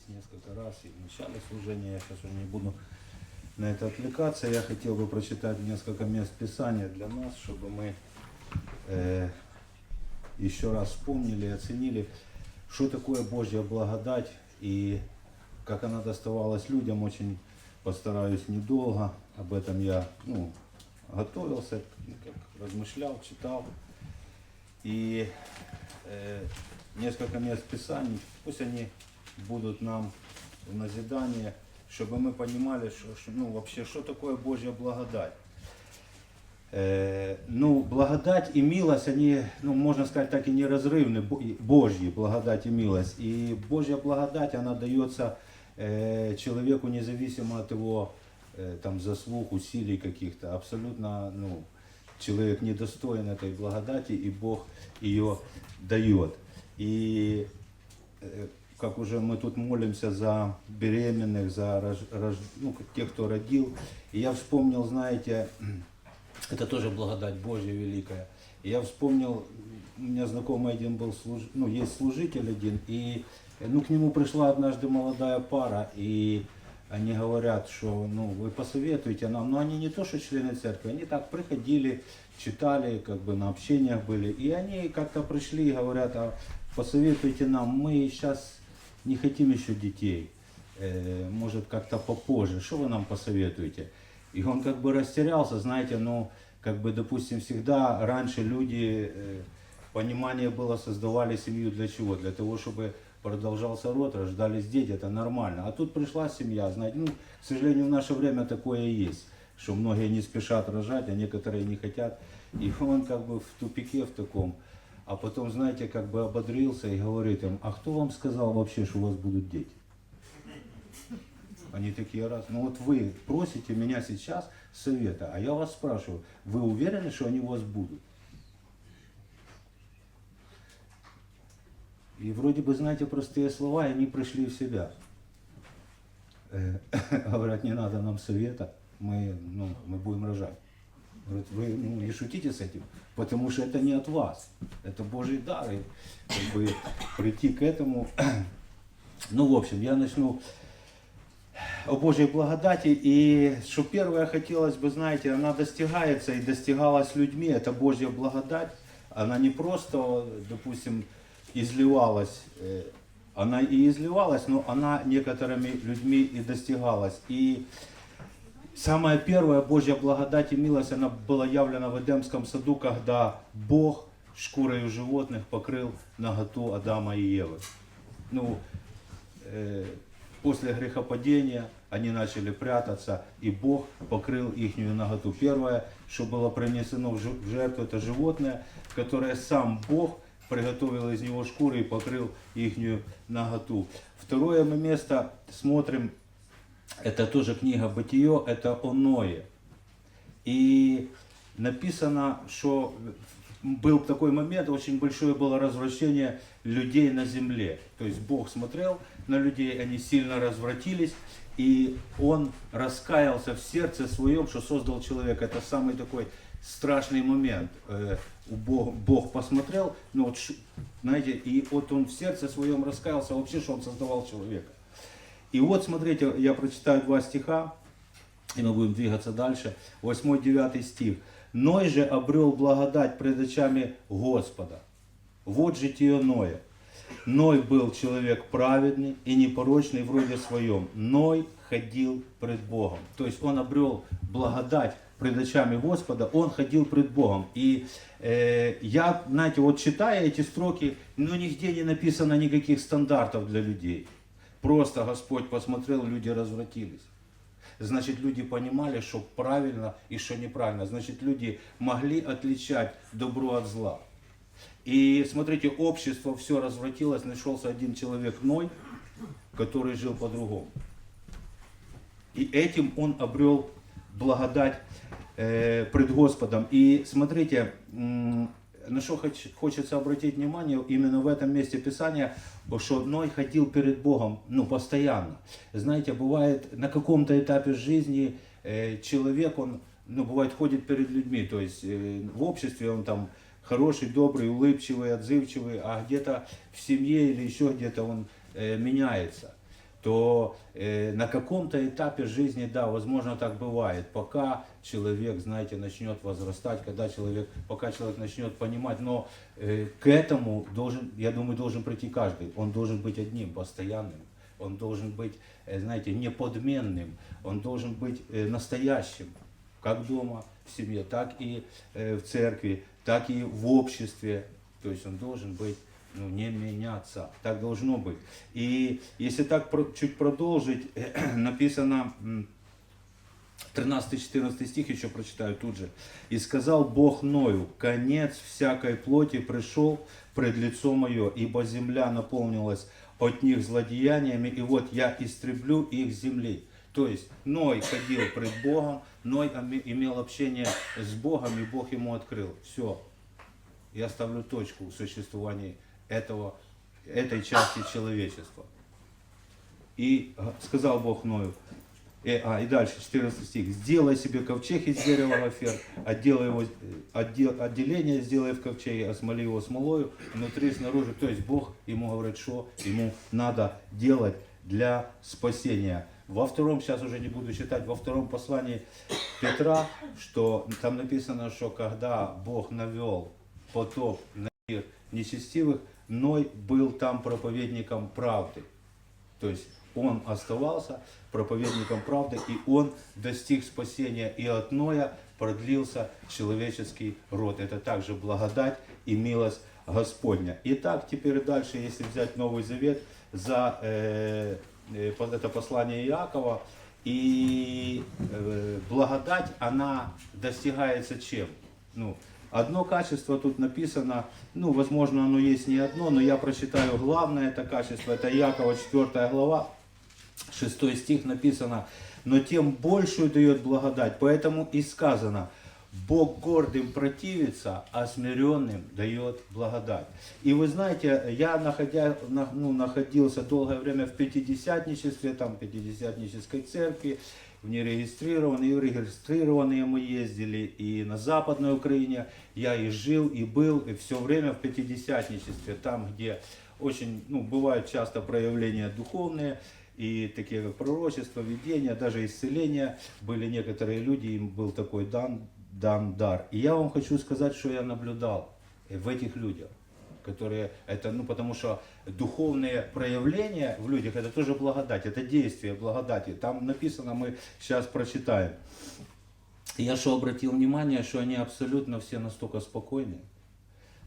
здесь несколько раз и в начале служения, я сейчас уже не буду на это отвлекаться. Я хотел бы прочитать несколько мест Писания для нас, чтобы мы э, еще раз вспомнили и оценили, что такое Божья благодать и как она доставалась людям. Очень постараюсь недолго. Об этом я ну, готовился, как размышлял, читал. И э, несколько мест Писаний, пусть они будут нам в назидание, чтобы мы понимали, что, что, ну, вообще, что такое Божья благодать. Э, ну, благодать и милость, они, ну, можно сказать, так и неразрывны, Бо- и Божьи благодать и милость. И Божья благодать, она дается э, человеку независимо от его э, там, заслуг, усилий каких-то. Абсолютно, ну, человек недостоин этой благодати, и Бог ее дает. И э, как уже мы тут молимся за беременных, за рож- рож- ну, тех, кто родил. И я вспомнил, знаете, это тоже благодать Божья великая. И я вспомнил, у меня знакомый один был, служ... ну, есть служитель один, и ну, к нему пришла однажды молодая пара, и они говорят, что ну, вы посоветуйте нам, но они не то, что члены церкви, они так приходили, читали, как бы на общениях были, и они как-то пришли и говорят, а посоветуйте нам, мы сейчас не хотим еще детей, Э, может как-то попозже, что вы нам посоветуете? И он как бы растерялся, знаете, ну, как бы, допустим, всегда раньше люди, э, понимание было, создавали семью для чего? Для того, чтобы продолжался род, рождались дети, это нормально. А тут пришла семья, знаете, ну, к сожалению, в наше время такое есть, что многие не спешат рожать, а некоторые не хотят. И он как бы в тупике в таком. А потом, знаете, как бы ободрился и говорит им, а кто вам сказал вообще, что у вас будут дети? Они такие раз, ну вот вы просите меня сейчас совета, а я вас спрашиваю, вы уверены, что они у вас будут? И вроде бы, знаете, простые слова, и они пришли в себя. Э, Говорят, не надо нам совета, мы, ну, мы будем рожать. Говорят, вы ну, не шутите с этим, потому что это не от вас, это Божий дар. И, как бы, прийти к этому. Ну, в общем, я начну о Божьей благодати. И что первое хотелось бы, знаете, она достигается и достигалась людьми, это Божья благодать. Она не просто, допустим, изливалась, э, она и изливалась, но она некоторыми людьми и достигалась. И самая первая Божья благодать и милость, она была явлена в Эдемском саду, когда Бог шкурой животных покрыл наготу Адама и Евы. Ну, э, после грехопадения они начали прятаться, и Бог покрыл их наготу. Первое, что было принесено в жертву, это животное, которое сам Бог приготовил из него шкуры и покрыл их наготу. Второе мы место смотрим, это тоже книга Бытие, это о Ное. И написано, что был такой момент, очень большое было развращение людей на земле. То есть Бог смотрел на людей, они сильно развратились, и Он раскаялся в сердце своем, что создал человека. Это самый такой страшный момент. Э, Бог, Бог посмотрел, ну вот, знаете, и вот Он в сердце своем раскаялся вообще, что Он создавал человека. И вот, смотрите, я прочитаю два стиха, и мы будем двигаться дальше. 8-9 стих. Ной же обрел благодать пред очами Господа. Вот житие Ноя. Ной был человек праведный и непорочный в роде своем. Ной ходил пред Богом. То есть он обрел благодать пред очами Господа, он ходил пред Богом. И э, я, знаете, вот читая эти строки, ну нигде не написано никаких стандартов для людей. Просто Господь посмотрел, люди развратились. Значит, люди понимали, что правильно и что неправильно. Значит, люди могли отличать добро от зла. И смотрите, общество все развратилось, нашелся один человек Ной, который жил по-другому. И этим он обрел благодать э, пред Господом. И смотрите, на что хоч- хочется обратить внимание, именно в этом месте Писания, что Ной ходил перед Богом, ну, постоянно. Знаете, бывает на каком-то этапе жизни э, человек, он, ну, бывает, ходит перед людьми, то есть э, в обществе он там хороший, добрый, улыбчивый, отзывчивый, а где-то в семье или еще где-то он э, меняется. то э, на каком-то этапе жизни, да, возможно, так бывает, пока человек, знаете, начнет возрастать, когда человек, пока человек начнет понимать, но э, к этому должен, я думаю, должен прийти каждый. Он должен быть одним, постоянным. Он должен быть, э, знаете, неподменным. Он должен быть э, настоящим, как дома, в семье, так и э, в церкви, так и в обществе. То есть он должен быть ну, не меняться. Так должно быть. И если так чуть продолжить, написано 13-14 стих еще прочитаю тут же. «И сказал Бог Ною, конец всякой плоти пришел пред лицо мое, ибо земля наполнилась от них злодеяниями, и вот я истреблю их земли». То есть Ной ходил пред Богом, Ной имел общение с Богом, и Бог ему открыл. Все, я ставлю точку в существовании этого, этой части человечества. И э, сказал Бог Ною, э, а, и дальше, 14 стих. Сделай себе ковчег из дерева гофер, отделай его, отдел, отделение сделай в ковчеге, осмоли его смолою, внутри и снаружи. То есть Бог ему говорит, что ему надо делать для спасения. Во втором, сейчас уже не буду читать, во втором послании Петра, что там написано, что когда Бог навел потоп на мир нечестивых, Ной был там проповедником правды. То есть он оставался проповедником правды, и он достиг спасения и от Ноя продлился человеческий род. Это также благодать и милость Господня. Итак, теперь дальше, если взять Новый Завет, за э, э, это послание Иакова, и э, благодать, она достигается чем? Ну, одно качество тут написано, ну, возможно, оно есть не одно, но я прочитаю главное это качество, это Иакова 4 глава, 6 стих написано, но тем большую дает благодать. Поэтому и сказано, Бог гордым противится, а смиренным дает благодать. И вы знаете, я находя, на- ну, находился долгое время в пятидесятничестве, там пятидесятнической церкви, в нерегистрированные, и в регистрированные мы ездили, и на Западной Украине я и жил, и был, и все время в пятидесятничестве, там, где очень, ну, бывают часто проявления духовные, и такие как пророчество, видение, даже исцеление. Были некоторые люди, им был такой дан, дан дар. И я вам хочу сказать, что я наблюдал в этих людях, которые, это, ну, потому что духовные проявления в людях, это тоже благодать, это действие благодати. Там написано, мы сейчас прочитаем. Я что обратил внимание, что они абсолютно все настолько спокойные,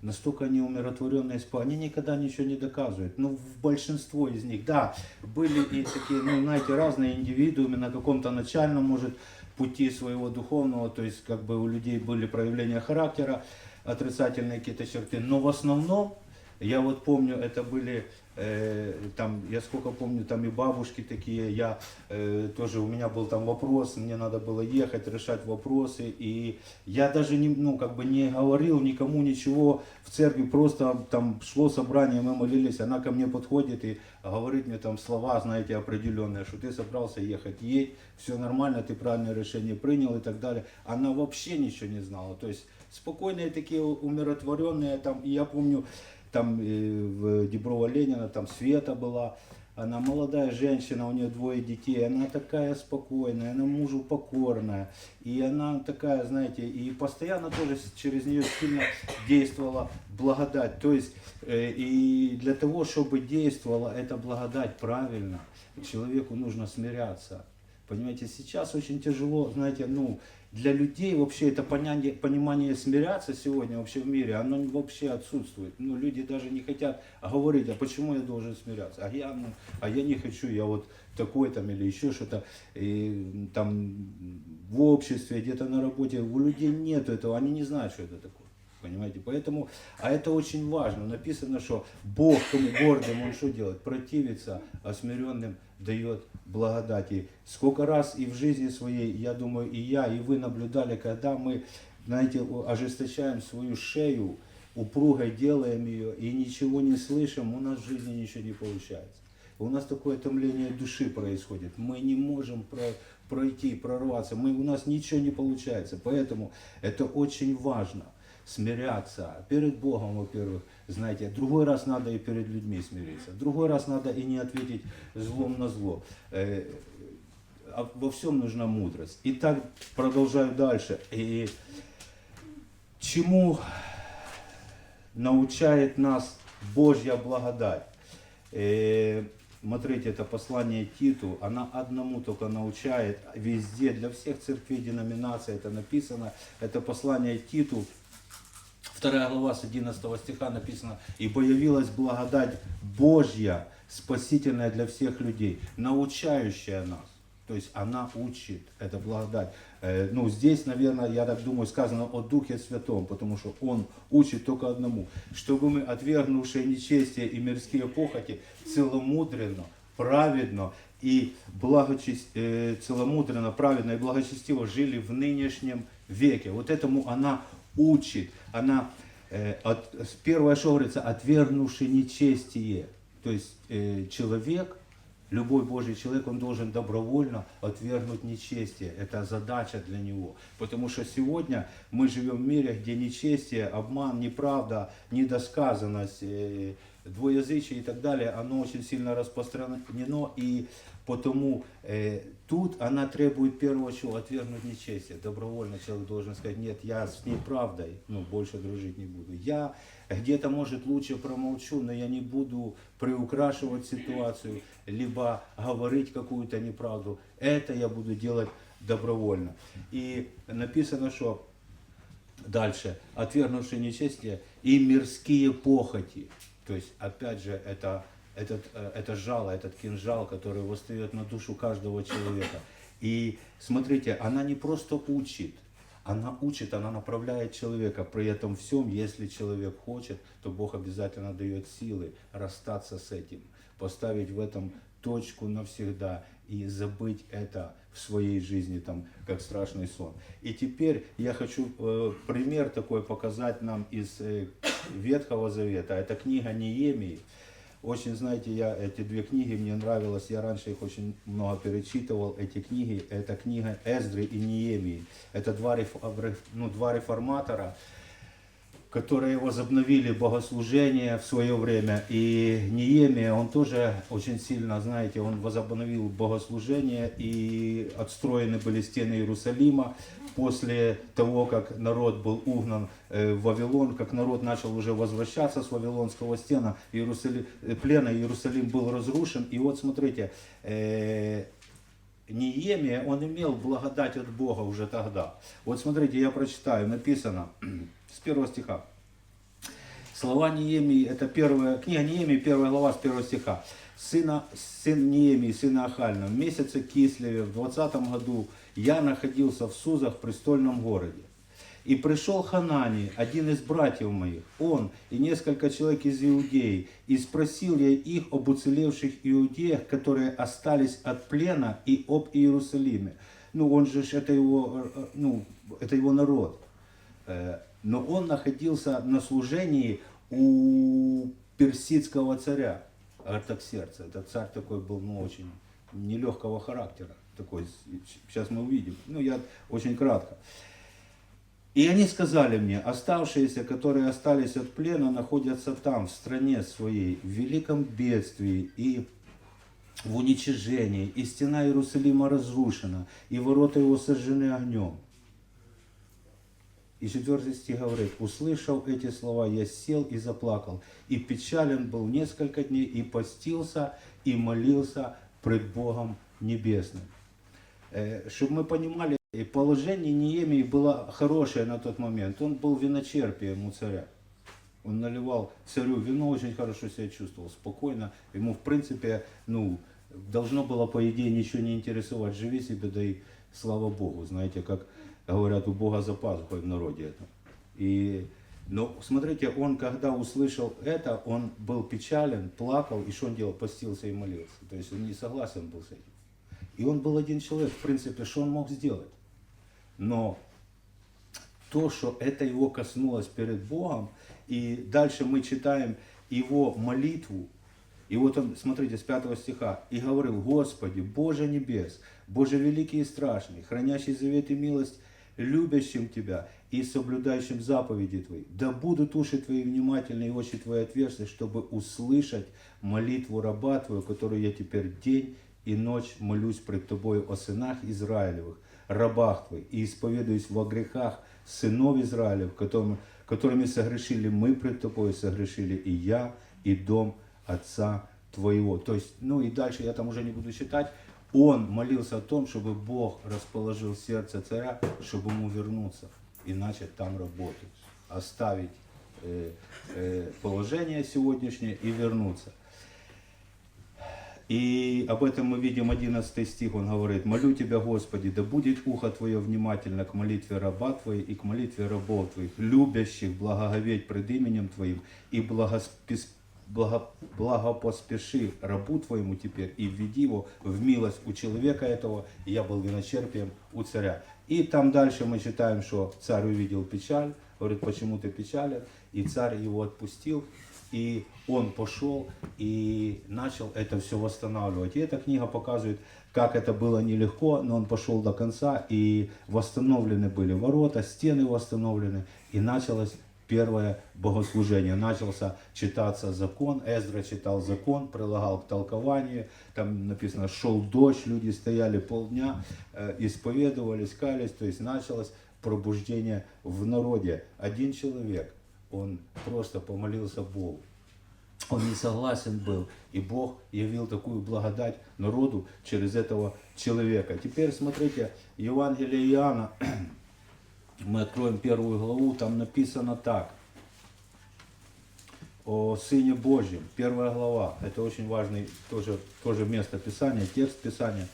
настолько они умиротворенные, они никогда ничего не доказывают. Ну, в большинство из них, да, были и такие, ну, знаете, разные индивидуумы на каком-то начальном, может, пути своего духовного, то есть, как бы у людей были проявления характера, отрицательные какие-то черты, но в основном, я вот помню, это были, там, я сколько помню, там и бабушки такие, я э, тоже, у меня был там вопрос, мне надо было ехать, решать вопросы, и я даже не, ну, как бы не говорил никому ничего в церкви, просто там шло собрание, мы молились, она ко мне подходит и говорит мне там слова, знаете, определенные, что ты собрался ехать, едь, все нормально, ты правильное решение принял и так далее. Она вообще ничего не знала, то есть спокойные такие умиротворенные, там, и я помню, там э, в Деброва Ленина, там Света была, она молодая женщина, у нее двое детей, она такая спокойная, она мужу покорная, и она такая, знаете, и постоянно тоже через нее сильно действовала благодать. То есть, э, и для того, чтобы действовала эта благодать правильно, человеку нужно смиряться. Понимаете, сейчас очень тяжело, знаете, ну, для людей вообще это понятие, понимание смиряться сегодня вообще в мире, оно вообще отсутствует. Ну, люди даже не хотят говорить, а почему я должен смиряться? А я, ну, а я не хочу, я вот такой там или еще что-то. И там в обществе, где-то на работе, у людей нет этого, они не знают, что это такое. Понимаете? Поэтому, а это очень важно. Написано, что Бог кому гордым, Он что делает? Противится, а смиренным дает благодати. Сколько раз и в жизни своей, я думаю, и я, и вы наблюдали, когда мы, знаете, ожесточаем свою шею, упругой делаем ее и ничего не слышим, у нас в жизни ничего не получается. У нас такое томление души происходит. Мы не можем про- пройти, прорваться. Мы, у нас ничего не получается. Поэтому это очень важно смиряться перед Богом, во-первых, знаете, другой раз надо и перед людьми смириться, другой раз надо и не ответить злом на зло. Э, а во всем нужна мудрость. И так продолжаю дальше. И чему научает нас Божья благодать? Э, Смотрите, это послание Титу, она одному только научает, везде, для всех церквей, деноминаций это написано. Это послание Титу, Вторая глава с 11 стиха написано, «Ибо явилась благодать Божья, спасительная для всех людей, научающая нас». То есть она учит, это благодать. Э, Ну, здесь, наверное, я так думаю, сказано о Духе Святом, потому что Он учит только одному, чтобы мы, отвергнувшие нечестие и мирские похоти, целомудренно, праведно и благочесть, э, целомудренно, праведно и благочестиво жили в нынешнем веке. Вот этому она учит. Она, э, от, первое, что говорится, отвергнувший нечестие. То есть э, человек, любой Божий человек, он должен добровольно отвергнуть нечестие. Это задача для него. Потому что сегодня мы живем в мире, где нечестие, обман, неправда, недосказанность, э, двоязычие и так далее, оно очень сильно распространено. И потому э, тут она требует первого чего? Отвергнуть нечестие. Добровольно человек должен сказать, нет, я с ней правдой, ну, больше дружить не буду. Я где-то, может, лучше промолчу, но я не буду приукрашивать ситуацию, либо говорить какую-то неправду. Это я буду делать добровольно. И написано, что дальше, отвергнувшие нечестие и мирские похоти. То есть, опять же, это, этот, э, это жало, этот кинжал, который восстает на душу каждого человека. И смотрите, она не просто учит, она учит, она направляет человека. При этом всем, если человек хочет, то Бог обязательно дает силы расстаться с этим, поставить в этом точку навсегда и забыть это в своей жизни, там, как страшный сон. И теперь я хочу э, пример такой показать нам из э, Ветхого Завета. Это книга Неемии. Очень, знаете, я эти две книги мне нравилось, я раньше их очень много перечитывал, эти книги, это книга Эздры и Неемии. Это два, реф- ну, два реформатора, которые возобновили богослужение в свое время. И Неемия, он тоже очень сильно, знаете, он возобновил богослужение, и отстроены были стены Иерусалима после того, как народ был угнан э, в Вавилон, как народ начал уже возвращаться с Вавилонского стена, Иерусалим, э, плена, Иерусалим был разрушен. И вот смотрите, э, Неемия, он имел благодать от Бога уже тогда. Вот смотрите, я прочитаю, написано с первого стиха. Слова Неемии, это первая, книга Неемии, первая глава с первого стиха. Сына, сын Неемии, сына Ахальна, в месяце Кислеве, в 20 году я находился в Сузах, престольном городе. И пришел Ханани, один из братьев моих, он и несколько человек из Иудеи, и спросил я их об уцелевших иудеях, которые остались от плена, и об Иерусалиме. Ну, он же, это его, э, ну, это его народ. Но он находился на служении у персидского царя Артаксерца. Этот царь такой был, ну, очень нелегкого характера. Такой, сейчас мы увидим. Ну, я очень кратко. И они сказали мне, оставшиеся, которые остались от плена, находятся там, в стране своей, в великом бедствии и в уничижении, и стена Иерусалима разрушена, и ворота его сожжены огнем. И четвертый стих говорит, услышав эти слова, я сел и заплакал, и печален был несколько дней, и постился, и молился пред Богом Небесным. Чтобы мы понимали, положение Неемии было хорошее на тот момент. Он был виночерпием у царя. Он наливал царю вино, очень хорошо себя чувствовал, спокойно. Ему, в принципе, ну, должно было, по идее, ничего не интересовать. Живи себе, да и слава Богу. Знаете, как говорят, у Бога за пазухой в народе это. И, но смотрите, он, когда услышал это, он был печален, плакал, и что он делал? Постился и молился. То есть он не согласен был с этим. И он был один человек, в принципе, что он мог сделать? Но то, что это его коснулось перед Богом, и дальше мы читаем его молитву, и вот он, смотрите, с 5 стиха, «И говорил, Господи, Боже небес, Боже великий и страшный, хранящий завет и милость любящим Тебя и соблюдающим заповеди Твои. Да будут уши Твои внимательны и очи Твои отверсты, чтобы услышать молитву раба Твою, которую я теперь день и ночь молюсь пред Тобою о сынах Израилевых, рабах Твоих, и исповедуюсь во грехах сынов Израилев, которыми, которыми согрешили мы пред Тобой, согрешили и я, и дом отца Твоего. То есть, ну и дальше я там уже не буду читать. Он молился о том, чтобы Бог расположил сердце царя, чтобы ему вернуться и начать там работать, оставить э, э, положение сегодняшнее и вернуться. И об этом мы видим 11 стих, он говорит, «Молю Тебя, Господи, да будет ухо Твое внимательно к молитве раба Твоей и к молитве рабов Твоих, любящих благоговеть пред именем Твоим, и благоспес- благо- благопоспеши рабу Твоему теперь, и введи его в милость у человека этого, и я был виночерпием у царя». И там дальше мы читаем, что царь увидел печаль, говорит, почему ты печален, и царь его отпустил, и он пошел и начал это все восстанавливать. И эта книга показывает, как это было нелегко, но он пошел до конца, и восстановлены были ворота, стены восстановлены, и началось первое богослужение. Начался читаться закон, Эзра читал закон, прилагал к толкованию, там написано, шел дождь, люди стояли полдня, э, исповедовались, кались, то есть началось пробуждение в народе. Один человек, он просто помолился Богу. Он не согласен был, и Бог явил такую благодать народу через этого человека. Теперь смотрите, Евангелие Иоанна, мы откроем первую главу, там написано так. О Сыне Божьем, первая глава, это очень важный тоже, тоже место Писания, текст Писания.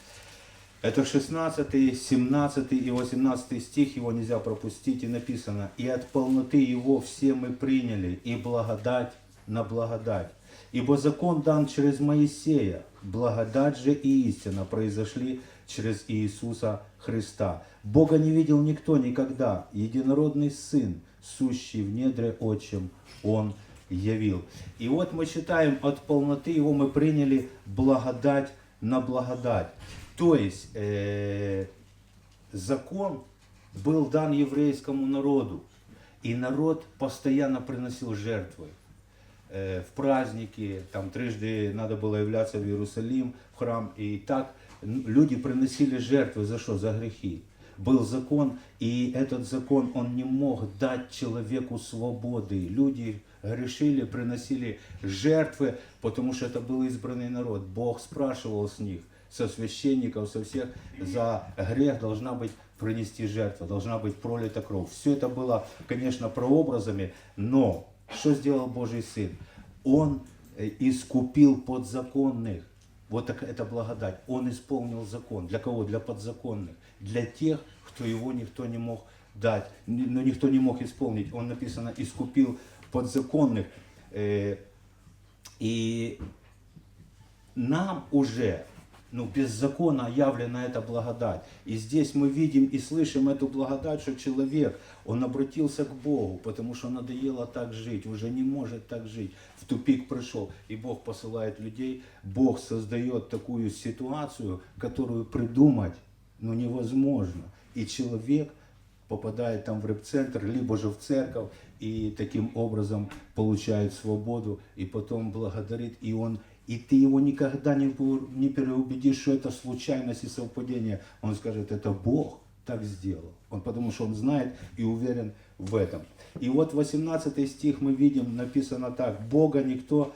Это 16, 17 и 18 стих, его нельзя пропустить, и написано, «И от полноты его все мы приняли, и благодать на благодать. Ибо закон дан через Моисея, благодать же и истина произошли через Иисуса Христа. Бога не видел никто никогда, единородный Сын, сущий в недре отчим, Он явил. И вот мы читаем, от полноты его мы приняли благодать на благодать. То есть э, закон был дан еврейскому народу, и народ постоянно приносил жертвы э, в праздники, там трижды надо было являться в Иерусалим, в храм, и так люди приносили жертвы за что? За грехи. Был закон, и этот закон, он не мог дать человеку свободы. Люди грешили, приносили жертвы, потому что это был избранный народ. Бог спрашивал с них, со священников, со всех, за грех должна быть принести жертва, должна быть пролита кровь. Все это было, конечно, прообразами, но что сделал Божий Сын? Он э, искупил подзаконных. Вот так это благодать. Он исполнил закон. Для кого? Для подзаконных. Для тех, кто его никто не мог дать, но никто не мог исполнить. Он написано, искупил подзаконных. Э, И нам уже ну, без закона явлена эта благодать. И здесь мы видим и слышим эту благодать, что человек, он обратился к Богу, потому что надоело так жить, уже не может так жить, в тупик пришел. И Бог посылает людей, Бог создает такую ситуацию, которую придумать ну, невозможно. И человек попадает там в рэп-центр, либо же в церковь, и таким образом получает свободу, и потом благодарит, и он и ты его никогда не, не переубедишь, что это случайность и совпадение. Он скажет, это Бог так сделал. Он потому что он знает и уверен в этом. И вот 18 стих мы видим, написано так, Бога никто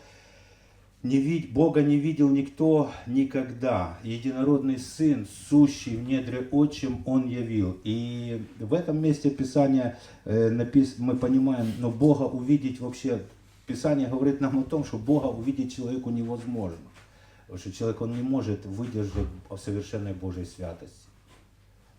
не вид... Бога не видел никто никогда. Единородный Сын, сущий в недре отчим, Он явил. И в этом месте Писания э, напис... мы понимаем, но Бога увидеть вообще, Писание говорит нам о том, что Бога увидеть человеку невозможно. Потому что человек, он не может выдержать совершенной Божьей святости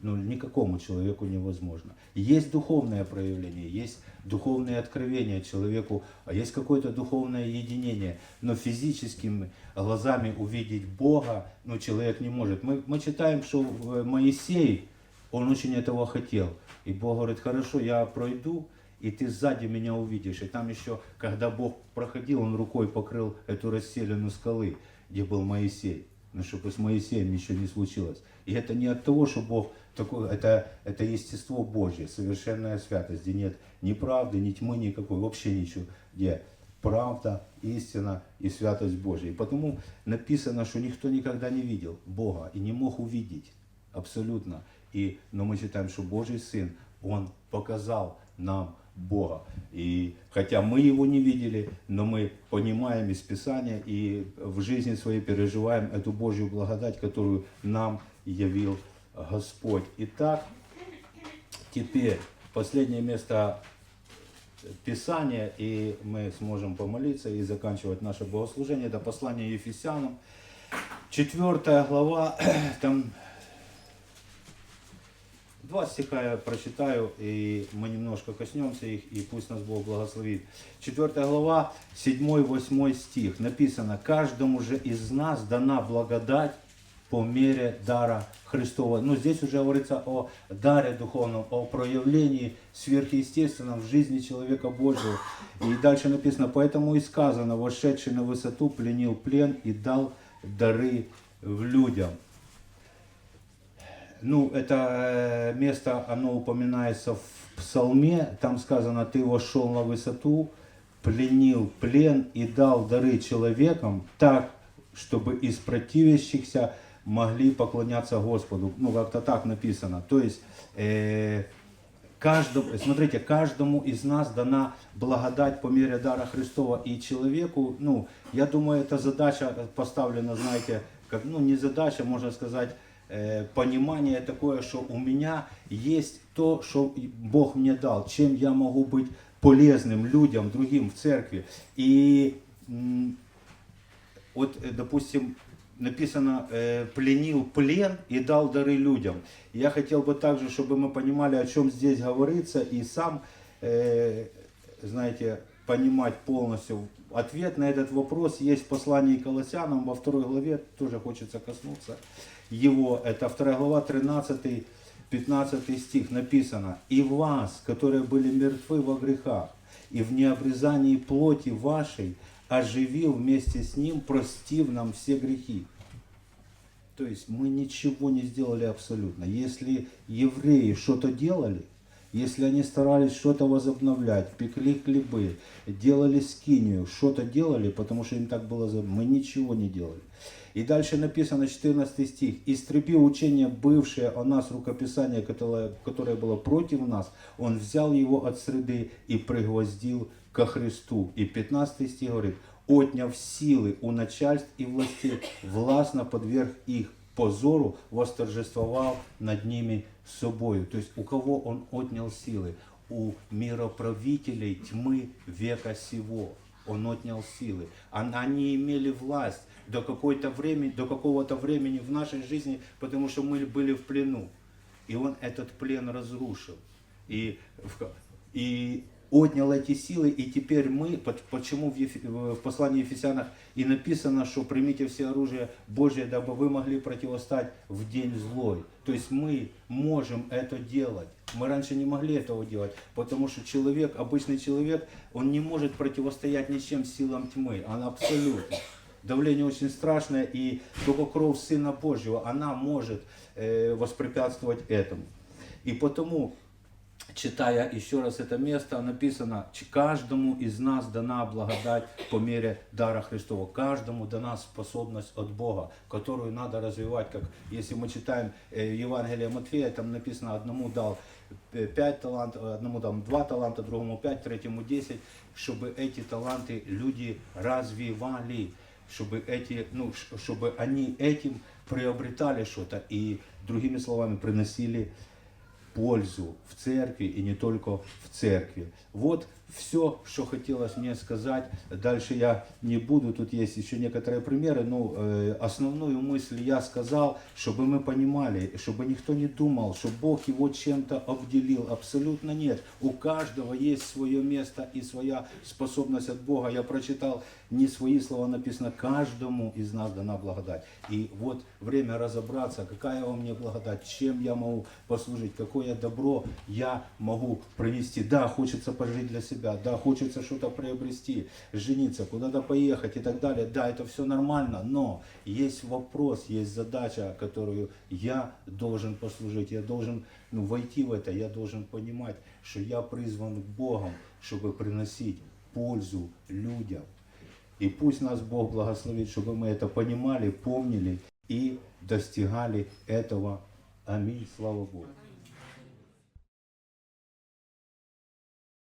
ну, никакому человеку невозможно. Есть духовное проявление, есть духовные откровения человеку, а есть какое-то духовное единение, но физическими глазами увидеть Бога, ну, человек не может. Мы, мы читаем, что э, Моисей, он очень этого хотел. И Бог говорит, хорошо, я пройду, и ты сзади меня увидишь. И там еще, когда Бог проходил, он рукой покрыл эту расселину скалы, где был Моисей. но чтобы с Моисеем ничего не случилось. И это не от того, что Бог такой, это, это естество Божье, совершенная святость, где нет ни правды, ни тьмы никакой, вообще ничего, где правда, истина и святость Божья. И потому написано, что никто никогда не видел Бога и не мог увидеть абсолютно. И, но мы читаем, что Божий Сын, Он показал нам Бога. И хотя мы его не видели, но мы понимаем из Писания и в жизни своей переживаем эту Божью благодать, которую нам явил Господь. Итак, теперь последнее место Писания, и мы сможем помолиться и заканчивать наше богослужение. Это послание Ефесянам. Четвертая глава, там Два стиха я прочитаю, и мы немножко коснемся их, и пусть нас Бог благословит. Четвертая глава, 7-8 стих. Написано, каждому же из нас дана благодать по мере дара Христова. Ну, здесь уже говорится о даре духовном, о проявлении сверхъестественном в жизни человека Божьего. И дальше написано, поэтому и сказано, вошедший на высоту пленил плен и дал дары в людям. Ну, это э, место, оно упоминается в псалме, там сказано, ты вошел на высоту, пленил плен и дал дары человекам так, чтобы из противящихся могли поклоняться Господу. Ну, как-то так написано. То есть, э, каждому, смотрите, каждому из нас дана благодать по мере дара Христова. И человеку, ну, я думаю, эта задача поставлена, знаете, как, ну, не задача, можно сказать, понимание такое, что у меня есть то, что Бог мне дал, чем я могу быть полезным людям, другим в церкви. И вот, э, допустим, написано, э, пленил плен и дал дары людям. Я хотел бы также, чтобы мы понимали, о чем здесь говорится, и сам, э, знаете, понимать полностью. Ответ на этот вопрос есть в послании Колоссянам во второй главе, тоже хочется коснуться его. Это 2 глава 13 15 стих написано. «И вас, которые были мертвы во грехах, и в необрезании плоти вашей, оживил вместе с Ним, простив нам все грехи». То есть мы ничего не сделали абсолютно. Если евреи что-то делали, если они старались что-то возобновлять, пекли хлебы, делали скинию, что-то делали, потому что им так было, мы ничего не делали. И дальше написано 14 стих. «Истребив учение, бывшее о нас рукописание, которое, которое было против нас, он взял его от среды и пригвоздил ко Христу». И 15 стих говорит, «Отняв силы у начальств и властей, властно подверг их позору, восторжествовал над ними собою». То есть у кого он отнял силы? У мироправителей тьмы века сего. Он отнял силы. Они имели власть до, какой-то времени, до какого-то времени в нашей жизни, потому что мы были в плену. И Он этот плен разрушил. И, и отнял эти силы, и теперь мы, почему в, Еф, в послании Ефесянах и написано, что примите все оружие Божье, дабы вы могли противостать в день злой. То есть мы можем это делать. Мы раньше не могли этого делать, потому что человек, обычный человек, он не может противостоять ничем силам тьмы, он абсолютно. Давление очень страшное, и только кровь Сына Божьего, она может э, воспрепятствовать этому. И потому, читая еще раз это место, написано, каждому из нас дана благодать по мере дара Христова. Каждому дана способность от Бога, которую надо развивать. Как если мы читаем э, Евангелие Матфея, там написано, одному дал э, пять талантов, одному там два таланта, другому пять, третьему десять, чтобы эти таланты люди развивали чтобы, эти, ну, чтобы они этим приобретали что-то и, другими словами, приносили пользу в церкви и не только в церкви. Вот все, что хотелось мне сказать. Дальше я не буду, тут есть еще некоторые примеры, но э, основную мысль я сказал, чтобы мы понимали, чтобы никто не думал, что Бог его чем-то обделил. Абсолютно нет. У каждого есть свое место и своя способность от Бога. Я прочитал не свои слова, написано, каждому из нас дана благодать. И вот время разобраться, какая у меня благодать, чем я могу послужить, какое добро я могу принести. Да, хочется пожить для себя себя, да, хочется что-то приобрести, жениться, куда-то поехать и так далее, да, это все нормально, но есть вопрос, есть задача, которую я должен послужить, я должен ну, войти в это, я должен понимать, что я призван Богом, чтобы приносить пользу людям. И пусть нас Бог благословит, чтобы мы это понимали, помнили и достигали этого. Аминь. Слава Богу.